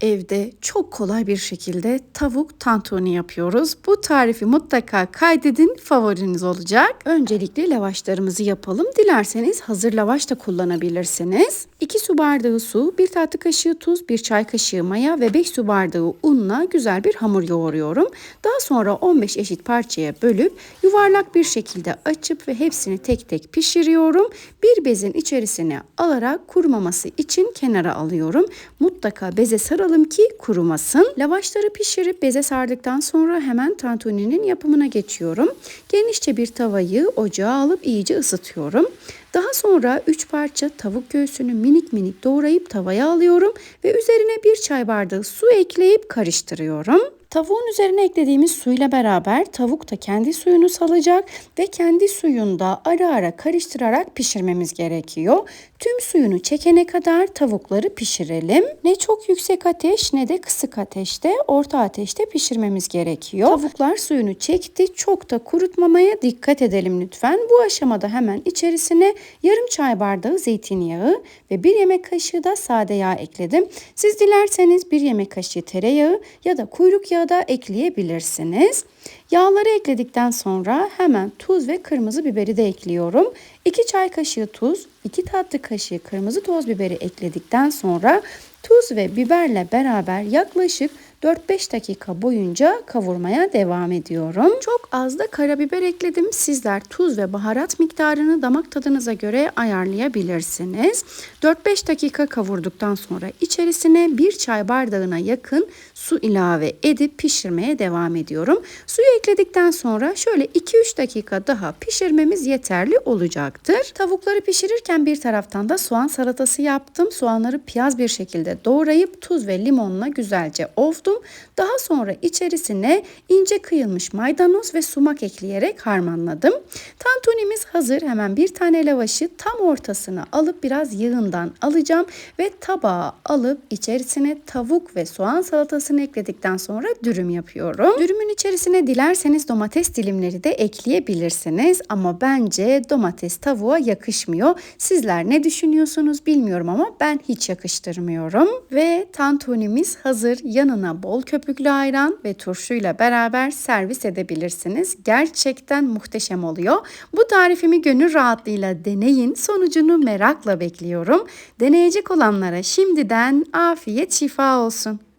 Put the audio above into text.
evde çok kolay bir şekilde tavuk tantuni yapıyoruz. Bu tarifi mutlaka kaydedin, favoriniz olacak. Öncelikle lavaşlarımızı yapalım. Dilerseniz hazır lavaş da kullanabilirsiniz. 2 su bardağı su, 1 tatlı kaşığı tuz, 1 çay kaşığı maya ve 5 su bardağı unla güzel bir hamur yoğuruyorum. Daha sonra 15 eşit parçaya bölüp yuvarlak bir şekilde açıp ve hepsini tek tek pişiriyorum. Bir bezin içerisine alarak kurumaması için kenara alıyorum. Mutlaka beze saralım ki kurumasın. Lavaşları pişirip beze sardıktan sonra hemen tantuninin yapımına geçiyorum. Genişçe bir tavayı ocağa alıp iyice ısıtıyorum. Daha sonra 3 parça tavuk göğsünü minik minik doğrayıp tavaya alıyorum ve üzerine bir çay bardağı su ekleyip karıştırıyorum. Tavuğun üzerine eklediğimiz suyla beraber tavuk da kendi suyunu salacak ve kendi suyunda ara ara karıştırarak pişirmemiz gerekiyor. Tüm suyunu çekene kadar tavukları pişirelim. Ne çok yüksek ateş ne de kısık ateşte, orta ateşte pişirmemiz gerekiyor. Tavuklar suyunu çekti. Çok da kurutmamaya dikkat edelim lütfen. Bu aşamada hemen içerisine yarım çay bardağı zeytinyağı ve bir yemek kaşığı da sade yağ ekledim. Siz dilerseniz bir yemek kaşığı tereyağı ya da kuyruk yağı da ekleyebilirsiniz. Yağları ekledikten sonra hemen tuz ve kırmızı biberi de ekliyorum. 2 çay kaşığı tuz, 2 tatlı kaşığı kırmızı toz biberi ekledikten sonra tuz ve biberle beraber yaklaşık 4-5 dakika boyunca kavurmaya devam ediyorum. Çok az da karabiber ekledim. Sizler tuz ve baharat miktarını damak tadınıza göre ayarlayabilirsiniz. 4-5 dakika kavurduktan sonra içerisine bir çay bardağına yakın su ilave edip pişirmeye devam ediyorum. Suyu ekledikten sonra şöyle 2-3 dakika daha pişirmemiz yeterli olacaktır. Tavukları pişirirken bir taraftan da soğan salatası yaptım. Soğanları piyaz bir şekilde doğrayıp tuz ve limonla güzelce ovdum. Daha sonra içerisine ince kıyılmış maydanoz ve sumak ekleyerek harmanladım. Tantunimiz hazır. Hemen bir tane lavaşı tam ortasına alıp biraz yağından alacağım ve tabağa alıp içerisine tavuk ve soğan salatasını ekledikten sonra dürüm yapıyorum. Dürümün içerisine dilerseniz domates dilimleri de ekleyebilirsiniz ama bence domates tavuğa yakışmıyor. Sizler ne düşünüyorsunuz bilmiyorum ama ben hiç yakıştırmıyorum. Ve tantunimiz hazır. Yanına bol köpüklü ayran ve turşuyla beraber servis edebilirsiniz. Gerçekten muhteşem oluyor. Bu tarifimi gönül rahatlığıyla deneyin. Sonucunu merakla bekliyorum. Deneyecek olanlara şimdiden afiyet şifa olsun.